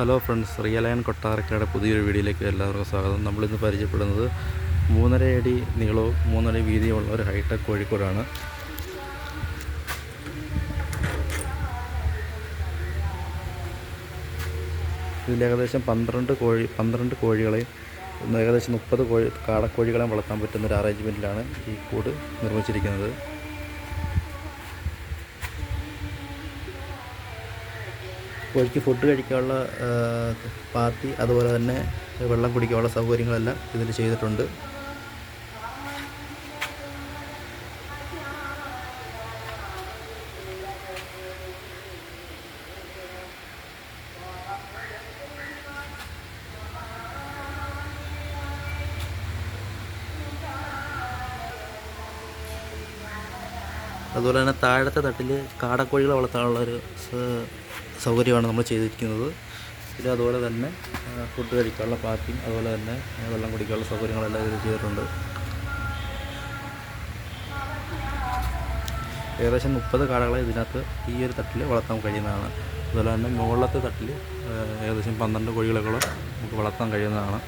Hello friends real and കൊട്ടാരക്കാരുടെ പുതിയൊരു വീഡിയോയിലേക്ക് എല്ലാവർക്കും സ്വാഗതം. നമ്മളിന്ന് പരിചയപ്പെടുന്നത് മൂന്നര അടി നീളവും മൂന്നര വീതിയുമുള്ള ഒരു ഹൈടെക് കോഴിക്കോടാണ്. ഇതിൽ ഏകദേശം പന്ത്രണ്ട് കോഴി പന്ത്രണ്ട് കോഴികളെയും ഏകദേശം മുപ്പത് കോഴി കാടക്കോഴികളെയും വളർത്താൻ പറ്റുന്ന ഒരു അറേഞ്ച്മെന്റിലാണ് ഈ കൂട് നിർമ്മിച്ചിരിക്കുന്നത്. കോഴിക്ക് ഫുഡ് കഴിക്കാനുള്ള പാത്തി അതുപോലെ തന്നെ വെള്ളം കുടിക്കാനുള്ള സൗകര്യങ്ങളെല്ലാം ഇതിൽ ചെയ്തിട്ടുണ്ട്. അതുപോലെ തന്നെ താഴത്തെ തട്ടിൽ കാടക്കോഴികളെ വളർത്താനുള്ള ഒരു സൗകര്യമാണ് നമ്മൾ ചെയ്തിരിക്കുന്നത്. പിന്നെ അതുപോലെ തന്നെ ഫുഡ് കഴിക്കാനുള്ള പാർക്കിംഗ് അതുപോലെ തന്നെ വെള്ളം കുടിക്കാനുള്ള സൗകര്യങ്ങളെല്ലാം ഇതിൽ ചെയ്തിട്ടുണ്ട്. ഏകദേശം മുപ്പത് കാടകളെ ഇതിനകത്ത് ഈ ഒരു തട്ടിൽ വളർത്താൻ കഴിയുന്നതാണ്. അതുപോലെ തന്നെ മുകളിലത്തെ തട്ടിൽ ഏകദേശം പന്ത്രണ്ട് കോഴികളെക്കോളം നമുക്ക് വളർത്താൻ കഴിയുന്നതാണ്.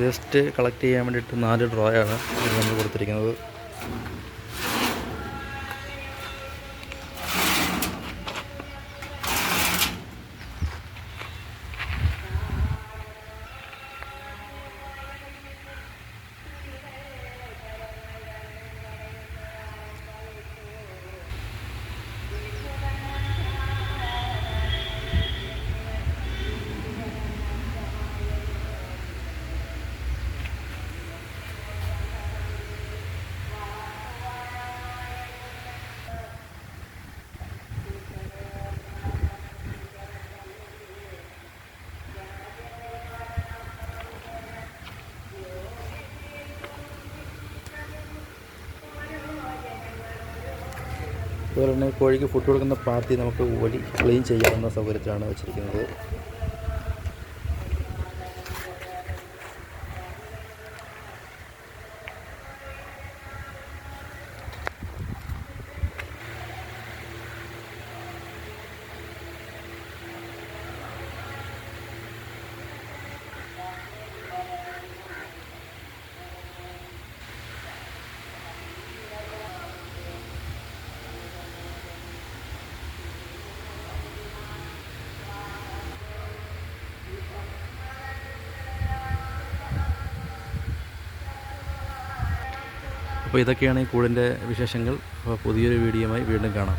വേസ്റ്റ് കളക്ട് ചെയ്യാൻ വേണ്ടിയിട്ട് നാല് ഡ്രോയാണ് ഇത് നമ്മൾ കൊടുത്തിരിക്കുന്നത്. അതുപോലെ തന്നെ കോഴിക്ക് ഫുഡ് കൊടുക്കുന്ന പാർട്ടി നമുക്ക് ഓടി ക്ലീൻ ചെയ്യാവുന്ന സൗകര്യത്തിലാണ് വെച്ചിരിക്കുന്നത്. അപ്പോൾ ഇതൊക്കെയാണ് ഈ കൂടിന്റെ വിശേഷങ്ങൾ. അപ്പോൾ പുതിയൊരു വീഡിയോയുമായി വീണ്ടും കാണാം.